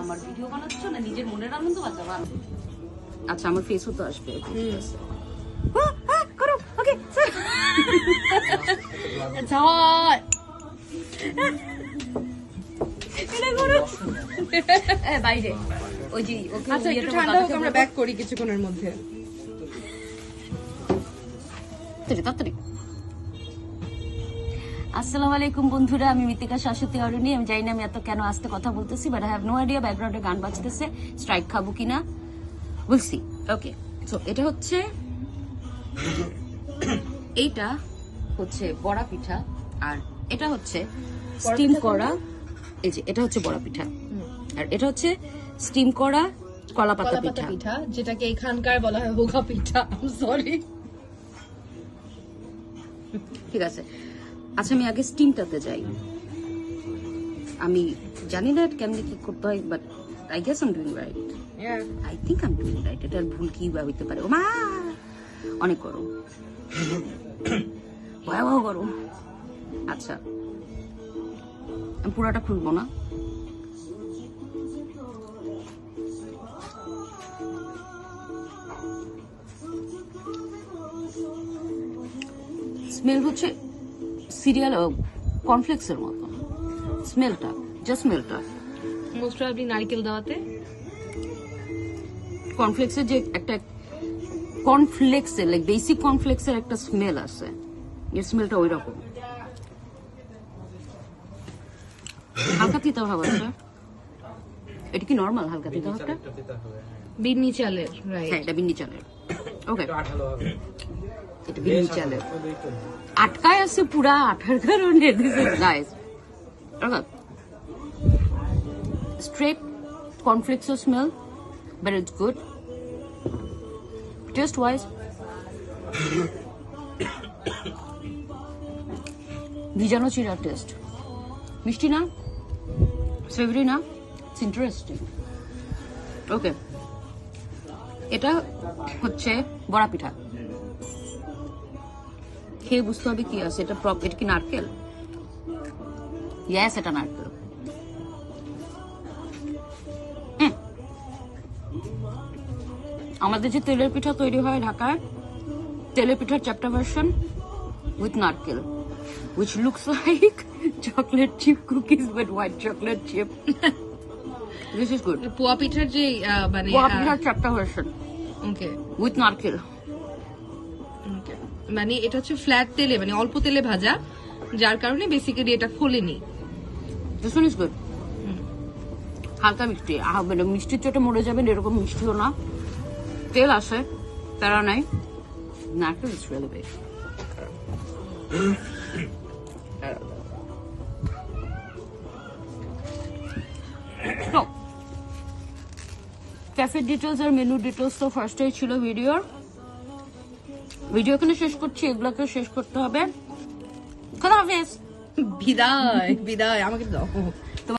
আমার ভিডিও বানাচ্ছ না নিজের মনের আনন্দ বাঁচাবো আচ্ছা আমার ফেসও তো আসবে। হ্যাঁ, হ্যাঁ, করো ওকে ঝড়। বাইরে। ওই যে ওকে আচ্ছা একটু ঠান্ডা হোক আমরা ব্যাক করি কিছুক্ষণের মধ্যে। তাড়াতাড়ি আসসালামু আলাইকুম বন্ধুরা আমি মিতিকা শাশ্বতী অরণি। আমি জানি না আমি এত কেন আসতে কথা বলতেছি but I have no idea ব্যাকগ্রাউন্ডে গান বাজতেছে। স্ট্রাইক খাব কিনা? বলছি ওকে সো এটা হচ্ছে এইটা হচ্ছে বড়া পিঠা আর এটা হচ্ছে স্টিম করা। এই যে এটা হচ্ছে বড়া পিঠা। আর এটা হচ্ছে স্টিম করা কলা পাতা কলাপাতা পিঠা। পিঠা যেটাকে এখানকার বলা হয় হোগা পিঠা। সরি ঠিক আছে। আচ্ছা আমি আগে স্টিমটাতে যাই। আমি জানি না কেমনি কি করতে হয় but I guess am doing right I think am doing right এটার ভুল কি বা হইতে পারে? ও মা অনেক গরম। ভয়াবহ গরম। আচ্ছা আমি পুরাটা খুলবো না। স্মেল হচ্ছে সিরিয়াল কর্নফ্লেক্সের মতো। স্মেলটা জাস্ট স্মেলটা মোস্ট প্রবাবলি নারকেল দেওয়াতে। কর্নফ্লেক্সের যে একটা কর্নফ্লেক্সের লাইক বেসিক কর্নফ্লেক্সের একটা স্মেল আছে। এর স্মেলটা ওই রকম হালকা তিতা ভাব আছে। এটা কি নর্মাল হালকা তিতা ভাবটা বিন্নি চালের রাইট হ্যাঁ এটা বিন্নি চালের ওকে এটা বিন্নি চালের আটকায় আছে পুরা আঠার কারণে this is nice straight কর্নফ্লেক্সের smell but it's good taste wise ভিজানো চিরা টেস্ট মিষ্টি না সেভরি না ইটস ইন্টারেস্টিং ওকে এটা হচ্ছে বড়া পিঠা। খেয়ে বুঝতে হবে কি আছে। এটা প্রপ এটা কি নারকেল? ইয়াস এটা নারকেল। আমাদের যে তেলের পিঠা তৈরি হয় ঢাকায় তেলের পিঠার চ্যাপ্টা ভার্সন উইথ নারকেল, which looks like chocolate chip cookies but white chocolate chip this is good. পোয়া পিঠার যে মানে বড়া পিঠার চ্যাপ্টা ভার্সন ওকে। উইথ নারকেল। মানে এটা হচ্ছে ফ্ল্যাট তেলে মানে অল্প তেলে ভাজা যার কারণে বেসিক্যালি এটা ফোলেনি। দিস ইজ গুড হালকা মিষ্টি। মানে মিষ্টির চোটে মরে যাবেন এরকম মিষ্টিও না। তেল আসে তারা নাই। নারকেল is really best cafe details R menu details তো ফার্স্টেই ছিল ভিডিওর ভিডিও এখানে শেষ করছি এগুলোকে শেষ করতে হবে। খোদা হাফেজ বিদায় বিদায়, আমাকে দাও।